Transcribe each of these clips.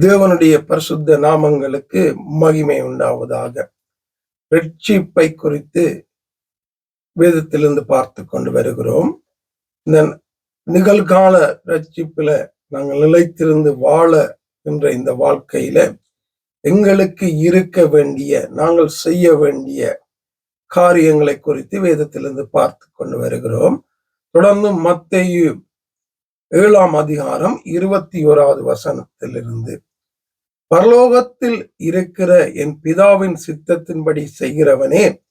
தேவனுடைய பரிசுத்த நாமங்களுக்கு மகிமை உண்டாவதாக. ரட்சிப்பை குறித்து வேதத்திலிருந்து பார்த்து கொண்டு வருகிறோம். இந்த நிகழ்கால ரட்சிப்பில் நாங்கள் நிலைத்திருந்து வாழ என்ற இந்த வாழ்க்கையில எங்களுக்கு இருக்க வேண்டிய நாங்கள் செய்ய வேண்டிய காரியங்களை குறித்து வேதத்திலிருந்து பார்த்து கொண்டு வருகிறோம். தொடர்ந்து மத்தையு ஏழாம் அதிகாரம் இருபத்தி ஓராவது வசனத்திலிருந்து பரலோகத்தில் இருக்கிற என் பிதாவின் சித்தத்தின்படி செய்கிறவனே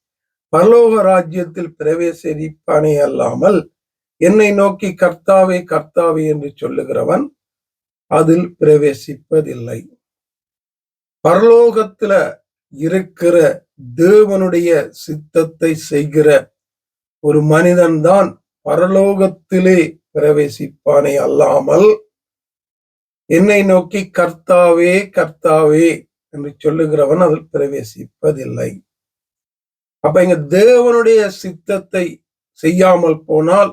பரலோக ராஜ்யத்தில் பிரவேசிப்பானே அல்லாமல் என்னை நோக்கி கர்த்தாவே கர்த்தாவே என்று சொல்லுகிறவன் அதில் பிரவேசிப்பதில்லை. பரலோகத்துல இருக்கிற தேவனுடைய சித்தத்தை செய்கிற ஒரு மனிதன்தான் பரலோகத்திலே பிரவேசிப்பானே அல்லாமல் என்னை நோக்கி கர்த்தாவே கர்த்தாவே என்று சொல்லுகிறவன் அதில் பிரவேசிப்பதில்லை. அப்ப இங்க தேவனுடைய சித்தத்தை செய்யாமல் போனால்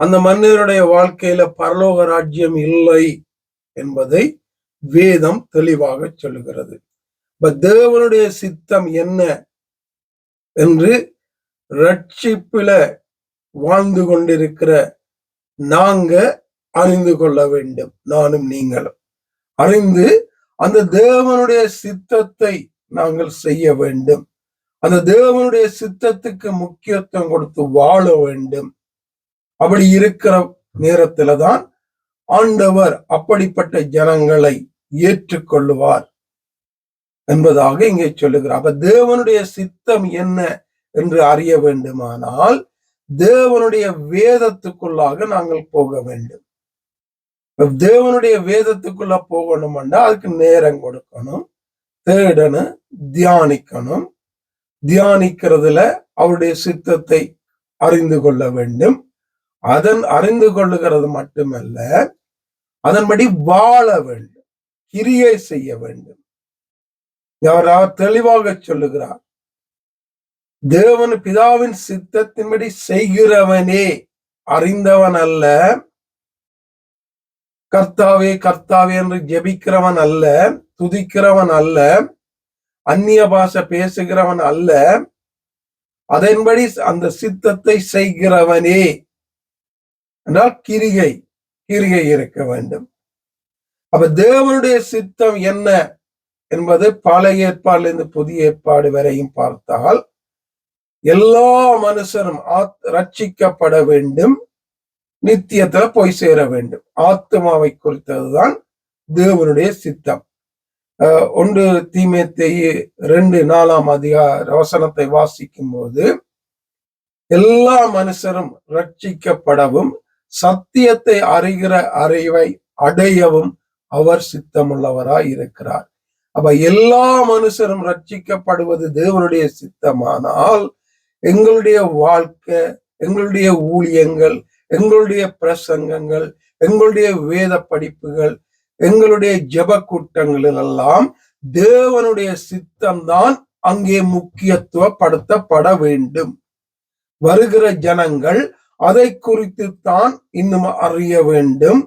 அந்த மனிதனுடைய வாழ்க்கையில பரலோக ராஜ்யம் இல்லை என்பதை வேதம் தெளிவாக சொல்லுகிறது. இப்ப தேவனுடைய சித்தம் என்ன என்று ரட்சிப்பில வாழ்ந்து கொண்டிருக்கிற நாங்க அறிந்து கொள்ள வேண்டும். நானும் நீங்களும். அறிந்து அந்த தேவனுடைய சித்தத்தை நாங்கள் செய்ய வேண்டும். அந்த தேவனுடைய சித்தத்துக்கு முக்கியத்துவம் கொடுத்து வாழ வேண்டும். அப்படி இருக்கிற நேரத்துல தான் ஆண்டவர் அப்படிப்பட்ட ஜனங்களை ஏற்றுக்கொள்ளுவார் என்பதாக இங்கே சொல்லுகிறார். அப்ப தேவனுடைய சித்தம் என்ன என்று அறிய வேண்டுமானால் தேவனுடைய வேதத்துக்குள்ளாக நாங்கள் போக வேண்டும். தேவனுடைய வேதத்துக்குள்ள போகணும்னா அதுக்கு நேரம் கொடுக்கணும். தேடணும் தியானிக்கணும். தியானிக்கிறதுல அவருடைய சித்தத்தை அறிந்து கொள்ள வேண்டும். அதன் அறிந்து கொள்ளுகிறது மட்டுமல்ல அதன்படி வாழ வேண்டும் கிரியை செய்ய வேண்டும். அவர் அவர் தெளிவாக சொல்லுகிறார். தேவன் பிதாவின் சித்தத்தின்படி செய்கிறவனே. அறிந்தவன் அல்ல கர்த்தாவே கர்த்தாவே என்று ஜெபிக்கிறவன் அல்ல துதிக்கிறவன் அல்ல அந்நிய பாஷை பேசுகிறவன் அல்ல அதன்படி அந்த சித்தத்தை செய்கிறவனே. என்றால் கிரிகை கிரிகை இருக்க வேண்டும். அப்ப தேவனுடைய சித்தம் என்ன என்பது பழைய ஏற்பாடிலிருந்து புதிய ஏற்பாடு வரையும் பார்த்தால் எல்லா மனுஷரும் ரட்சிக்கப்பட வேண்டும். நித்தியத்துல போய் சேர வேண்டும். ஆத்மாவை குறித்ததுதான் தேவனுடைய சித்தம். ஒன்று தீமேத்தை ரெண்டு நாலாம் அதிகார வசனத்தை வாசிக்கும் போது எல்லா மனுஷரும் ரட்சிக்கப்படவும் சத்தியத்தை அறிகிற அறிவை அடையவும் அவர் சித்தமுள்ளவராய் இருக்கிறார். அப்ப எல்லா மனுஷரும் ரட்சிக்கப்படுவது தேவனுடைய சித்தமானால் எங்களுடைய வாழ்க்கை எங்களுடைய ஊழியங்கள் எங்களுடைய பிரசங்கங்கள் எங்களுடைய வேத படிப்புகள் எங்களுடைய ஜப கூட்டங்களில் எல்லாம் தேவனுடைய சித்தம்தான் அங்கே முக்கியத்துவப்படுத்தப்பட வேண்டும். வருகிற ஜனங்கள் அதை குறித்து தான் இன்னும் அறிய வேண்டும்.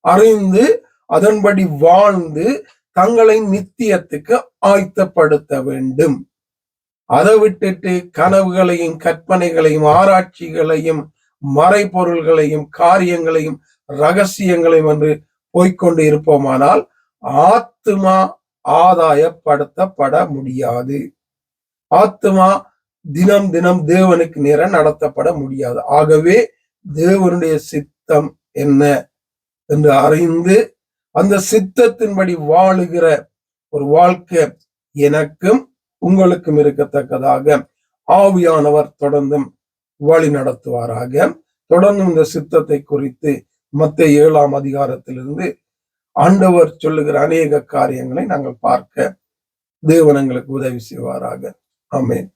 அறிந்து அதன்படி வாழ்ந்து தங்களை நித்தியத்துக்கு ஆயத்தப்படுத்த வேண்டும். அதை விட்டுட்டு கனவுகளையும் கற்பனைகளையும் ஆராய்ச்சிகளையும் மறைபொருள்களையும் காரியங்களையும் ரகசியங்களையும் என்று போய்கொண்டு இருப்போமானால் ஆத்மா ஆதாயப்படுத்தப்பட முடியாது. ஆத்மா தினம் தினம் தேவனுக்கு நேர நடத்தப்பட முடியாது. ஆகவே தேவனுடைய சித்தம் என்ன என்று அறிந்து அந்த சித்தத்தின்படி வாழுகிற ஒரு வாழ்க்கை எனக்கும் உங்களுக்கும் இருக்கத்தக்கதாக. ஆவியானவர் தொடர்ந்தும் வழி நடத்துவாராக. தொடர்ந்தும் இந்த சித்தத்தை குறித்து மத்திய ஏழாம் அதிகாரத்திலிருந்து ஆண்டவர் சொல்லுகிற அநேக காரியங்களை நாங்கள் பார்க்க தேவனங்களுக்கு உதவி செய்வாராக. ஆமேன்.